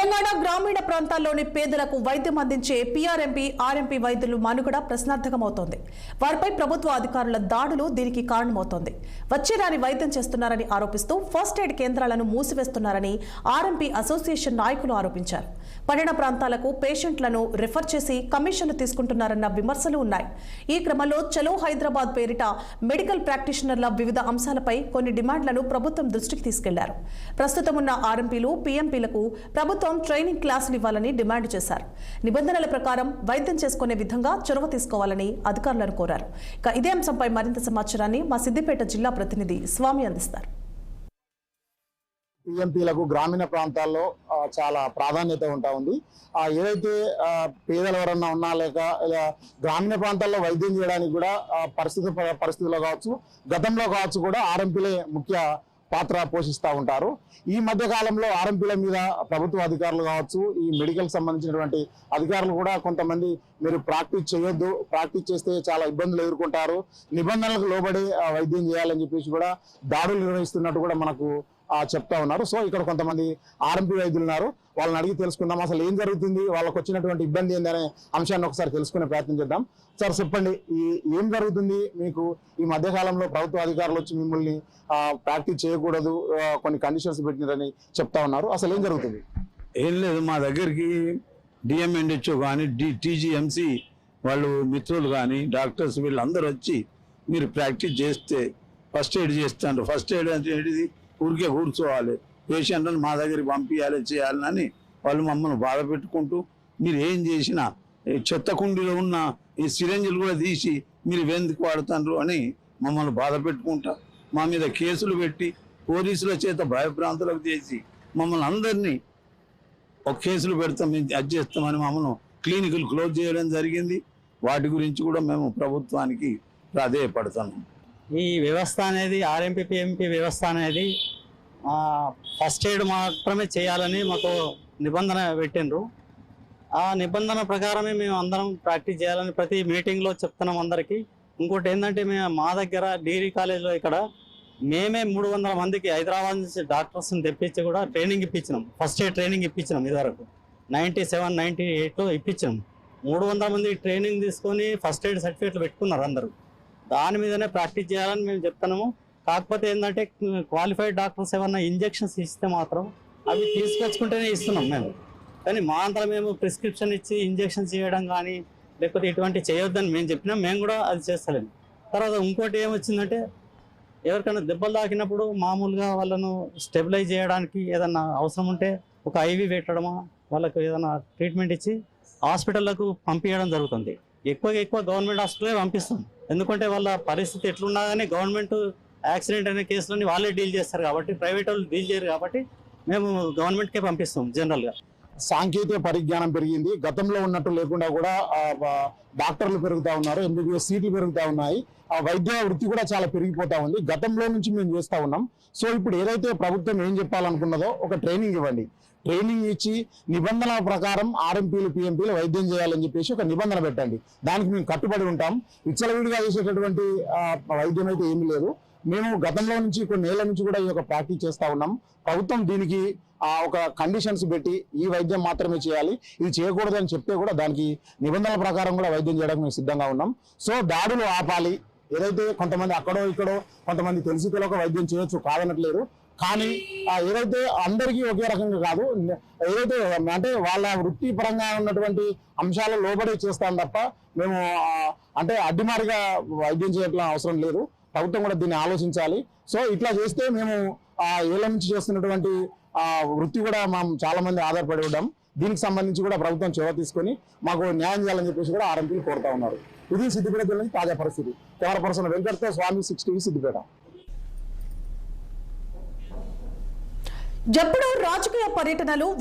తెలంగాణ గ్రామీణ ప్రాంతాల్లోని పేదలకు వైద్యం అందించే పీఆర్ఎంపీ ఆర్ఎంపీ వైద్యులు మనుగడ ప్రశ్నార్థకమవుతోంది. వారిపై ప్రభుత్వ అధికారుల దాడులు దీనికి కారణమవుతోంది. వచ్చేరాని వైద్యం చేస్తున్నారని ఆరోపిస్తూ ఫస్ట్ ఎయిడ్ కేంద్రాలను మూసివేస్తున్నారని ఆర్ఎంపీ అసోసియేషన్ నాయకులు ఆరోపించారు. పట్టణ ప్రాంతాలకు పేషెంట్లను రిఫర్ చేసి కమిషన్లు తీసుకుంటున్నారన్న విమర్శలు ఉన్నాయి. ఈ క్రమంలో చలో హైదరాబాద్ పేరిట మెడికల్ ప్రాక్టీషనర్ల వివిధ అంశాలపై కొన్ని డిమాండ్లను ప్రభుత్వం దృష్టికి తీసుకెళ్ళారు. ప్రస్తుతం ఉన్న ఆర్ఎంపీలు పీఎంపీలకు ప్రభుత్వం ట్రైనింగ్ క్లాసులు ఇవ్వాలని డిమాండ్ చేశారు. నిబంధనల ప్రకారం వైద్యం చేసుకునే విధంగా చొరవ తీసుకోవాలని అధికారులను కోరారు ఇక ఇదే అంశంపై మరింత సమాచారాన్ని మా సిద్దిపేట జిల్లా ప్రతినిధి స్వామి అందిస్తారు. పిఎంపీలకు గ్రామీణ ప్రాంతాల్లో చాలా ప్రాధాన్యత ఉంటా ఉంది. ఆ, ఏదైతే పేదలు ఎవరన్నా ఉన్నా లేక గ్రామీణ ప్రాంతాల్లో వైద్యం చేయడానికి కూడా పరిస్థితి పరిస్థితుల్లో కావచ్చు గతంలో కావచ్చు కూడా ఆర్ఎంపీలే ముఖ్య పాత్ర పోషిస్తూ ఉంటారు. ఈ మధ్య కాలంలో ఆర్ఎంపీల మీద ప్రభుత్వ అధికారులు కావచ్చు ఈ మెడికల్ సంబంధించినటువంటి అధికారులు కూడా కొంతమంది మీరు ప్రాక్టీస్ చేయొద్దు ప్రాక్టీస్ చేస్తే చాలా ఇబ్బందులు ఎదుర్కొంటారు. నిబంధనలకు లోబడి వైద్యం చేయాలని చెప్పేసి కూడా దాడులు నిర్వహిస్తున్నట్టు కూడా మనకు చెప్తా ఉన్నారు. సో ఇక్కడ కొంతమంది ఆర్ఎంపీ వైద్యులు ఉన్నారు. వాళ్ళని అడిగి తెలుసుకుందాం. అసలు ఏం జరుగుతుంది? వాళ్ళకి వచ్చినటువంటి ఇబ్బంది ఏందనే అంశాన్ని ఒకసారి తెలుసుకునే ప్రయత్నం చేద్దాం. సార్ చెప్పండి. ఈ ఏం జరుగుతుంది? మీకు ఈ మధ్యకాలంలో ప్రభుత్వ అధికారులు వచ్చి మిమ్మల్ని ప్రాక్టీస్ చేయకూడదు కొన్ని కండిషన్స్ పెట్టినారని చెప్తా ఉన్నారు. అసలు ఏం జరుగుతుంది? ఏం లేదు. మా దగ్గరికి డిఎంఎన్హెచ్ఓ కానీ డి టీజీఎంసి వాళ్ళు మిత్రులు కానీ డాక్టర్స్ వీళ్ళందరూ వచ్చి మీరు ప్రాక్టీస్ చేస్తే ఫస్ట్ ఎయిడ్ చేస్తాను ఫస్ట్ ఎయిడ్ అంటే ఏంటిది? ఊరికే కూర్చోవాలి. పేషెంట్లను మా దగ్గరికి పంపించాలి చేయాలని వాళ్ళు మమ్మల్ని బాధ పెట్టుకుంటూ మీరు ఏం చేసినా ఈ చెత్త కుండీలో ఉన్న ఈ సిరంజిలు కూడా తీసి మీరు వెందుకు వాడుతారు అని మమ్మల్ని బాధ పెట్టుకుంటా మా మీద కేసులు పెట్టి పోలీసుల చేత భయభ్రాంతులకు చేసి మమ్మల్ని అందరినీ ఒక కేసులు పెడతాం మేము అది చేస్తామని మమ్మల్ని క్లినిక్లు క్లోజ్ చేయడం జరిగింది. వాటి గురించి కూడా మేము ప్రభుత్వానికి ప్రాధేయపడతాము ఈ వ్యవస్థ అనేది ఆర్ఎంపీ ఎంపీ వ్యవస్థ అనేది ఫస్ట్ ఎయిడ్ మాత్రమే చేయాలని మాకు నిబంధన పెట్టిండ్రు. ఆ నిబంధన ప్రకారమే మేము అందరం ప్రాక్టీస్ చేయాలని ప్రతి మీటింగ్లో చెప్తున్నాం అందరికీ. ఇంకోటి ఏంటంటే మేము మా దగ్గర డిగ్రీ కాలేజ్లో ఇక్కడ మేమే మూడు వందల మందికి హైదరాబాద్ నుంచి డాక్టర్స్ని తెప్పించి కూడా ట్రైనింగ్ ఇప్పించినాం. ఫస్ట్ ఎయిడ్ ట్రైనింగ్ ఇప్పించినాం ఇదివరకు. నైంటీ సెవెన్ నైంటీ ఎయిట్లో ఇప్పించాం మూడు వందల మంది ట్రైనింగ్ తీసుకొని ఫస్ట్ ఎయిడ్ సర్టిఫికేట్లు పెట్టుకున్నారు అందరూ. దాని మీదనే ప్రాక్టీస్ చేయాలని మేము చెప్తున్నాము. కాకపోతే ఏంటంటే క్వాలిఫైడ్ డాక్టర్స్ ఏమన్నా ఇంజెక్షన్స్ ఇస్తే మాత్రం అవి తీసుకొచ్చుకుంటేనే ఇస్తున్నాం మేము. కానీ మా అంతా మేము ప్రిస్క్రిప్షన్ ఇచ్చి ఇంజెక్షన్స్ చేయడం కానీ లేకపోతే ఇటువంటి చేయొద్దని మేము చెప్పినాం మేము కూడా అది చేస్తలేము తర్వాత ఇంకోటి ఏమొచ్చిందంటే ఎవరికైనా దెబ్బలు తాకినప్పుడు మామూలుగా వాళ్ళను స్టెబిలైజ్ చేయడానికి ఏదన్నా అవసరం ఉంటే ఒక ఐవి పెట్టడమా వాళ్ళకు ఏదైనా ట్రీట్మెంట్ ఇచ్చి హాస్పిటళ్ళకు పంపించడం జరుగుతుంది. ఎక్కువగా ఎక్కువ గవర్నమెంట్ హాస్పిటలే పంపిస్తాం. ఎందుకంటే వాళ్ళ పరిస్థితి ఎట్లున్నా కానీ గవర్నమెంట్ యాక్సిడెంట్ అనే కేసులని వాళ్ళే డీల్ చేస్తారు కాబట్టి ప్రైవేట్ వాళ్ళు డీల్ చేయరు కాబట్టి మేము గవర్నమెంట్కే పంపిస్తాం జనరల్గా సాంకేతిక పరిజ్ఞానం పెరిగింది. గతంలో ఉన్నట్టు లేకుండా కూడా డాక్టర్లు పెరుగుతూ ఉన్నారు ఎంబీబీఎస్ సీట్లు పెరుగుతూ ఉన్నాయి. ఆ వైద్య వృత్తి కూడా చాలా పెరిగిపోతా ఉంది. గతంలో నుంచి మేము చేస్తూ ఉన్నాం. సో ఇప్పుడు ఏదైతే ప్రభుత్వం ఏం చెప్పాలనుకున్నదో ఒక ట్రైనింగ్ ఇవ్వండి. ట్రైనింగ్ ఇచ్చి నిబంధనల ప్రకారం ఆర్ఎంపీలు పిఎంపీలు వైద్యం చేయాలని చెప్పేసి ఒక నిబంధన పెట్టండి. దానికి మేము కట్టుబడి ఉంటాం. విచ్చలవిడిగా చేసేటటువంటి వైద్యం అయితే ఏమీ లేదు. మేము గతంలో నుంచి కొన్ని ఏళ్ళ నుంచి కూడా ఈ యొక్క ప్రాక్టీస్ చేస్తూ ఉన్నాం. ప్రభుత్వం దీనికి ఆ ఒక కండిషన్స్ పెట్టి ఈ వైద్యం మాత్రమే చేయాలి. ఇది చేయకూడదని చెప్తే కూడా దానికి నిబంధనల ప్రకారం కూడా వైద్యం చేయడానికి మేము సిద్ధంగా ఉన్నాం. సో దాడులు ఆపాలి. ఏదైతే కొంతమంది అక్కడో ఇక్కడో కొంతమంది తెలిసి తెలియక వైద్యం చేయొచ్చు కాదనట్లేదు. కానీ ఏదైతే అందరికీ ఒకే రకంగా కాదు ఏదైతే అంటే వాళ్ళ వృత్తిపరంగా ఉన్నటువంటి అంశాలు లోబడి చేస్తాం తప్ప మేము అంటే అడ్డిమారిగా వైద్యం చేయట్లా అవసరం లేదు. ప్రభుత్వం కూడా దీన్ని ఆలోచించాలి. సో ఇట్లా చేస్తే మేము ఏళ్ళ నుంచి చేస్తున్నటువంటి వృత్తి కూడా మేము చాలా మంది ఆధారపడి ఉండడం దీనికి సంబంధించి కూడా ప్రభుత్వం చొరవ తీసుకొని మాకు న్యాయం చేయాలని చెప్పేసి కూడా ఆర్ఎంపీలు కోరుతా ఉన్నారు. ఇది సిద్దిపేట జిల్లా తాజా పరిస్థితి. Camera person Swamy six TV Siddipet. జప్పుడు రాజకీయ పర్యటనలు